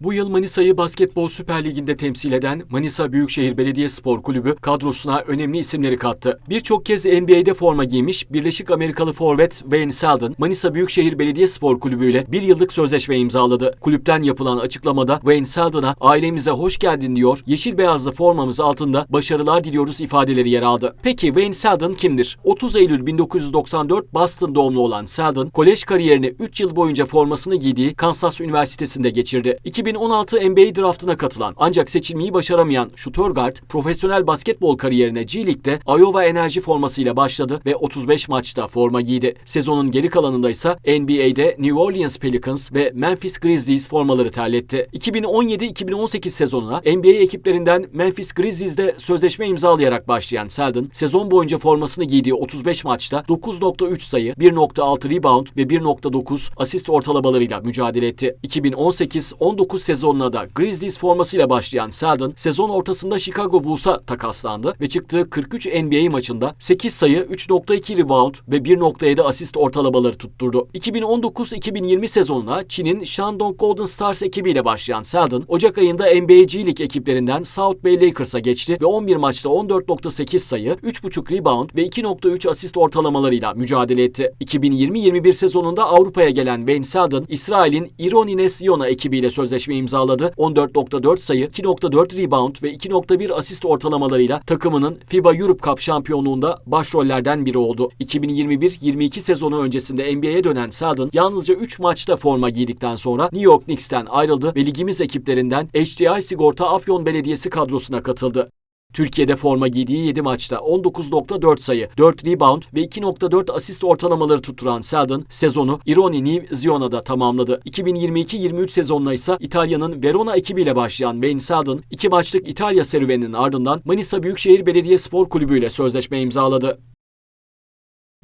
Bu yıl Manisa'yı Basketbol Süper Ligi'nde temsil eden Manisa Büyükşehir Belediyespor Kulübü kadrosuna önemli isimleri kattı. Birçok kez NBA'de forma giymiş Birleşik Amerikalı forvet Wayne Selden, Manisa Büyükşehir Belediyespor Kulübü ile bir yıllık sözleşme imzaladı. Kulüpten yapılan açıklamada Wayne Selden'a ailemize hoş geldin diyor, yeşil beyazlı formamız altında başarılar diliyoruz ifadeleri yer aldı. Peki Wayne Selden kimdir? 30 Eylül 1994 Boston doğumlu olan Selden, kolej kariyerini 3 yıl boyunca formasını giydiği Kansas Üniversitesi'nde geçirdi. 2016 NBA draftına katılan ancak seçilmeyi başaramayan guard profesyonel basketbol kariyerine G League'de Iowa Enerji formasıyla başladı ve 35 maçta forma giydi. Sezonun geri kalanında ise NBA'de New Orleans Pelicans ve Memphis Grizzlies formaları terletti. 2017-2018 sezonuna NBA ekiplerinden Memphis Grizzlies'de sözleşme imzalayarak başlayan Selden, sezon boyunca formasını giydiği 35 maçta 9.3 sayı, 1.6 rebound ve 1.9 asist ortalamalarıyla mücadele etti. 2018-19 sezonuna da Grizzlies formasıyla başlayan Selden, sezon ortasında Chicago Bulls'a takaslandı ve çıktığı 43 NBA maçında 8 sayı, 3.2 rebound ve 1.7 asist ortalamaları tutturdu. 2019-2020 sezonuna Çin'in Shandong Golden Stars ekibiyle başlayan Selden, Ocak ayında NBA G League ekiplerinden South Bay Lakers'a geçti ve 11 maçta 14.8 sayı, 3.5 rebound ve 2.3 asist ortalamalarıyla mücadele etti. 2020-21 sezonunda Avrupa'ya gelen Wayne Selden, İsrail'in Ironi Nesiona ekibiyle sözleşme imzaladı. 14.4 sayı, 2.4 rebound ve 2.1 asist ortalamalarıyla takımının FIBA Europe Cup şampiyonluğunda başrollerden biri oldu. 2021-22 sezonu öncesinde NBA'ye dönen Selden yalnızca 3 maçta forma giydikten sonra New York Knicks'ten ayrıldı ve ligimiz ekiplerinden HDI Sigorta Afyon Belediyesi kadrosuna katıldı. Türkiye'de forma giydiği 7 maçta 19.4 sayı, 4 rebound ve 2.4 asist ortalamaları tutturan Selden sezonu Ironi New Ziona'da tamamladı. 2022-23 sezonuna ise İtalya'nın Verona ekibiyle başlayan Wayne Selden 2 maçlık İtalya serüveninin ardından Manisa Büyükşehir Belediyespor Kulübü ile sözleşme imzaladı.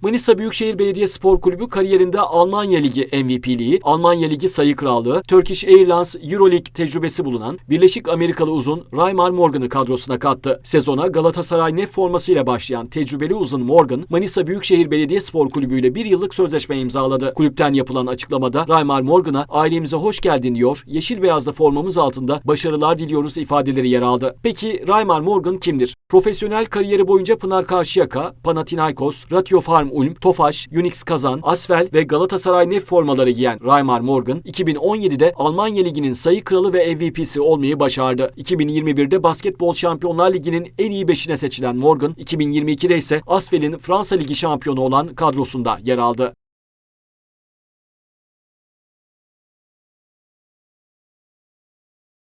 Manisa Büyükşehir Belediyespor Kulübü kariyerinde Almanya Ligi MVP'liği, Almanya Ligi sayı krallığı, Turkish Airlines Euroleague tecrübesi bulunan Birleşik Amerikalı uzun Raymar Morgan'ı kadrosuna kattı. Sezona Galatasaray Nef formasıyla başlayan tecrübeli uzun Morgan, Manisa Büyükşehir Belediyespor Kulübü ile bir yıllık sözleşme imzaladı. Kulüpten yapılan açıklamada Raymar Morgan'a ailemize hoş geldin diyor, yeşil beyazlı formamız altında başarılar diliyoruz ifadeleri yer aldı. Peki Raymar Morgan kimdir? Profesyonel kariyeri boyunca Pınar Karşıyaka, Panathinaikos, Ratio Farm Ulm, Tofaş, Unix Kazan, Asfel ve Galatasaray Nef formaları giyen Raymar Morgan, 2017'de Almanya Ligi'nin sayı kralı ve MVP'si olmayı başardı. 2021'de Basketbol Şampiyonlar Ligi'nin en iyi beşine seçilen Morgan, 2022'de ise Asfel'in Fransa Ligi şampiyonu olan kadrosunda yer aldı.